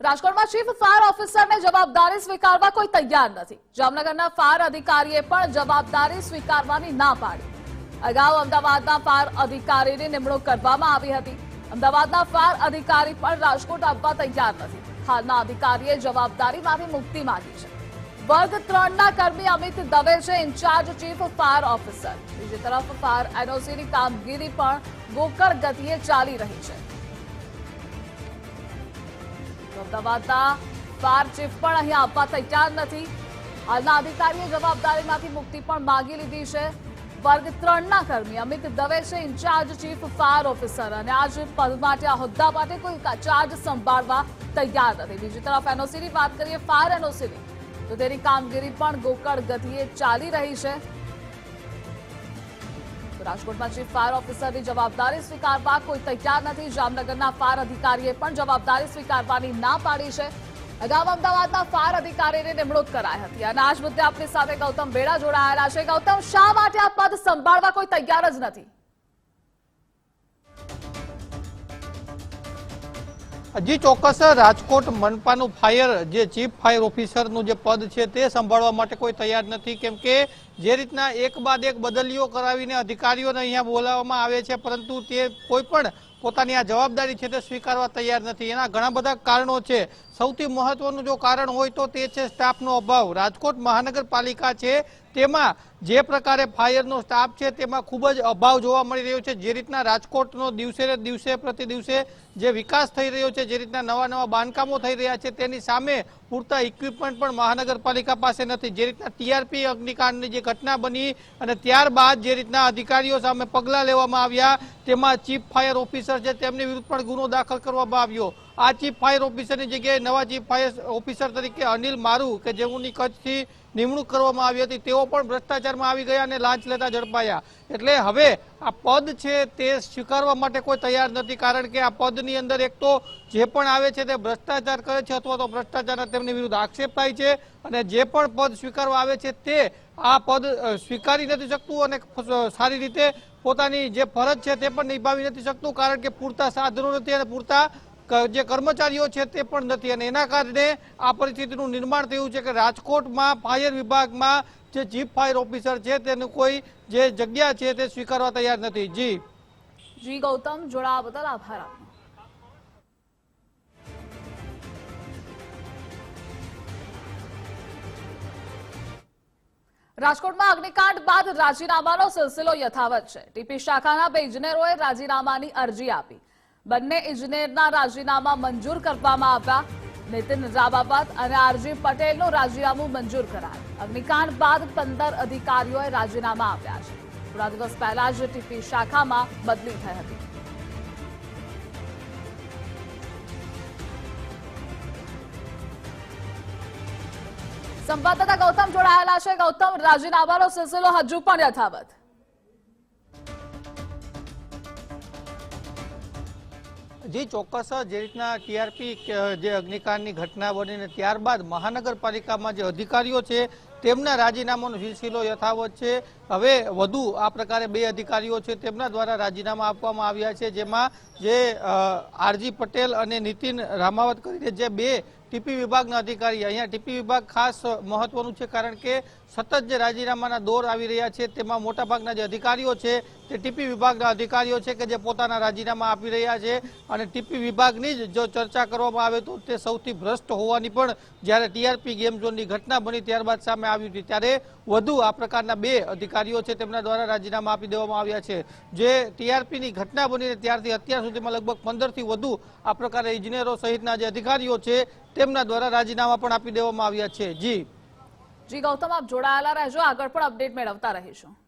રાજકોટમાં chief fire ઓફિસરને જવાબદારી સ્વીકારવા કોઈ તૈયાર નથી. જામનગરના ફાયર અધિકારીએ પણ જવાબદારી સ્વીકારવાની ના પાડી. અગાઉ અમદાવાદના ફાયર અધિકારીની નિમણૂક કરવામાં આવી હતી. અમદાવાદના ફાયર અધિકારી પણ રાજકોટ આવવા તૈયાર નથી. હાલના અધિકારીએ જવાબદારીમાંથી મુક્તિ માંગી છે. વર્ગ ત્રણના કર્મી અમિત દવે છે ઇન્ચાર્જ ચીફ ફાયર ઓફિસર બીજી તરફ ફાયર એનઓસીની કામગીરી પણ ગોકળ ગતિએ ચાલી રહી છે. અમદાવાદના ફાયર ચીફ પણ અહીં આપવા તૈયાર નથી. હાલના અધિકારીએ જવાબદારીમાંથી મુક્તિ પણ માંગી લીધી છે. વર્ગ ત્રણના કર્મી અમિત દવે છે, ઇન્ચાર્જ ચીફ ફાયર ઓફિસર અને આજ પદ માટે, આ હોદ્દા માટે કોઈ ચાર્જ સંભાળવા તૈયાર નથી. બીજી તરફ એનઓસીની વાત કરીએ ફાયર એનઓસીની, તો તેની કામગીરી પણ ગોકળ ગતિએ ચાલી રહી છે. રાજકોટમાં ચીફ ફાયર ઓફિસરની જવાબદારી સ્વીકારવા કોઈ તૈયાર નથી. જામનગરના ફાયર અધિકારીએ પણ જવાબદારી સ્વીકારવાની ના પાડી છે. અગાઉ અમદાવાદના ફાયર અધિકારીની નિમણૂક કરાઈ હતી અને આજ મુદ્દે આપણી સાથે ગૌતમ બેડા જોડાયેલા છે. ગૌતમ, શા માટે આ પદ સંભાળવા કોઈ તૈયાર જ નથી? હજી ચોક્કસ રાજકોટ મનપાનું ફાયર જે ચીફ ફાયર ઓફિસરનું જે પદ છે તે સંભાળવા માટે કોઈ તૈયાર નથી. કેમ કે જે રીતના એક બાદ એક બદલીઓ કરાવીને અધિકારીઓને અહીંયા બોલાવવામાં આવે છે, પરંતુ તે કોઈ પણ પોતાની આ જવાબદારી છે તે સ્વીકારવા તૈયાર નથી. એના ઘણા બધા કારણો છે. સૌથી મહત્વનું જો કારણ હોય તો તે છે સ્ટાફનો અભાવ. રાજકોટ મહાનગરપાલિકા છે તેમાં જે પ્રકારે ફાયરનો સ્ટાફ છે તેમાં ખૂબ જ અભાવ જોવા મળી રહ્યો છે. જે રીતના રાજકોટનો દિવસે દિવસે પ્રતિ દિવસે જે વિકાસ થઈ રહ્યો છે, જે રીતના નવા નવા બાંધકામો થઈ રહ્યા છે, તેની સામે પૂરતા ઇક્વિપમેન્ટ પણ મહાનગરપાલિકા પાસે નથી. જે રીતના ટીઆરપી અગ્નિકાંડની જે ઘટના બની અને ત્યારબાદ જે રીતના અધિકારીઓ સામે પગલાં લેવામાં આવ્યા, તેમાં ચીફ ફાયર ઓફિસર છે, તેમની વિરુદ્ધ પણ ગુનો દાખલ કરવામાં આવ્યો. આ ચીફ ફાયર ઓફિસરની જગ્યાએ નવા ચીફ ફાયર ઓફિસર તરીકે અનિલ મારુ, કે જેઓની કચ્છથી નિમણૂક કરવામાં આવી હતી, તેઓ પણ ભ્રષ્ટાચારમાં આવી ગયા અને લાંચ લેતા ઝડપાયા. એટલે હવે આ પદ છે તે સ્વીકારવા માટે કોઈ તૈયાર નથી, કારણ કે આ પદની અંદર એક તો જે પણ આવે છે તે ભ્રષ્ટાચાર કરે છે અથવા તો ભ્રષ્ટાચારના તેમની વિરુદ્ધ આક્ષેપ થાય છે, અને જે પણ પદ સ્વીકારવા આવે છે તે આ પદ સ્વીકારી નથી શકતું અને સારી રીતે પોતાની જે ફરજ છે તે પણ નિભાવી નથી શકતું, કારણ કે પૂરતા સાધનો નથી અને પૂરતા જે કર્મચારીઓ છે તે પણ નથી. અને એના કારણે આ પરિસ્થિતિનું નિર્માણ થયું છે કે રાજકોટમાં ફાયર વિભાગમાં જે ચીફ ફાયર ઓફિસર છે તેનું કોઈ જે જગ્યા છે તે સ્વીકારવા તૈયાર નથી. જી. જી, ગૌતમ, જોડાવા બદલ આભાર રાજકોટમાં અગ્નિકાંડ બાદ રાજીનામાનો સિલસિલો યથાવત છે. ટીપી શાખાના બે ઇજનેરોએ રાજીનામાની અરજી આપી. બંને ઇજનેરના રાજીનામા મંજૂર કરવામાં આવ્યા. નીતિન રાબાવત અને આરજી પટેલનું રાજીનામું મંજૂર કરાયું. અગ્નિકાંડ બાદ પંદર અધિકારીઓએ રાજીનામા આપ્યા છે. થોડા દિવસ પહેલા જ ટીપી શાખામાં બદલી થઈ હતી. સંવાદદાતા ગૌતમ જોડાયેલા છે. ગૌતમ, રાજીનામાનો સિલસિલો હજુ પણ યથાવત. જી ચોક્કસ જે રીતના ટીઆરપી જે અગ્નિકાંડની ઘટના બનીને ત્યારબાદ મહાનગરપાલિકામાં જે અધિકારીઓ છે, તેમના રાજીનામાનો સિલસિલો યથાવત છે. હવે વધુ આ પ્રકારે બે અધિકારીઓ છે, તેમના દ્વારા રાજીનામા આપવામાં આવ્યા છે, જેમાં જે આરજી પટેલ અને નીતિન રામાવત કરીને જે બે ટીપી વિભાગના અધિકારી અહીંયા. ટીપી વિભાગ ખાસ મહત્વનું છે કારણ કે સતત જે રાજીનામાના દોર આવી રહ્યા છે, તેમાં મોટાભાગના જે અધિકારીઓ છે, તે ટીપી વિભાગના અધિકારીઓ છે કે જે પોતાના રાજીનામા આપી રહ્યા છે. અને ટીપી વિભાગની જ જો ચર્ચા કરવામાં આવે તો તે સૌથી ભ્રષ્ટ હોવાની પણ જ્યારે ટીઆરપી ગેમ ઝોનની ઘટના બની ત્યારબાદ સામે આવી હતી, ત્યારે વધુ આ પ્રકારના બે અધિકારીઓ છે તેમના દ્વારા રાજીનામા આપી દેવામાં આવ્યા છે. જે ટીઆરપીની ઘટના બનીને ત્યારથી અત્યાર સુધીમાં લગભગ પંદરથી વધુ આ પ્રકારે ઇજનેરો સહિતના જે અધિકારીઓ છે તેમના દ્વારા રાજીનામા પણ આપી દેવામાં આવ્યા છે. જી. જી, ગૌતમ, આપ જોડાયેલા રહેજો. આગળ પણ અપડેટ મેળવતા રહીશું.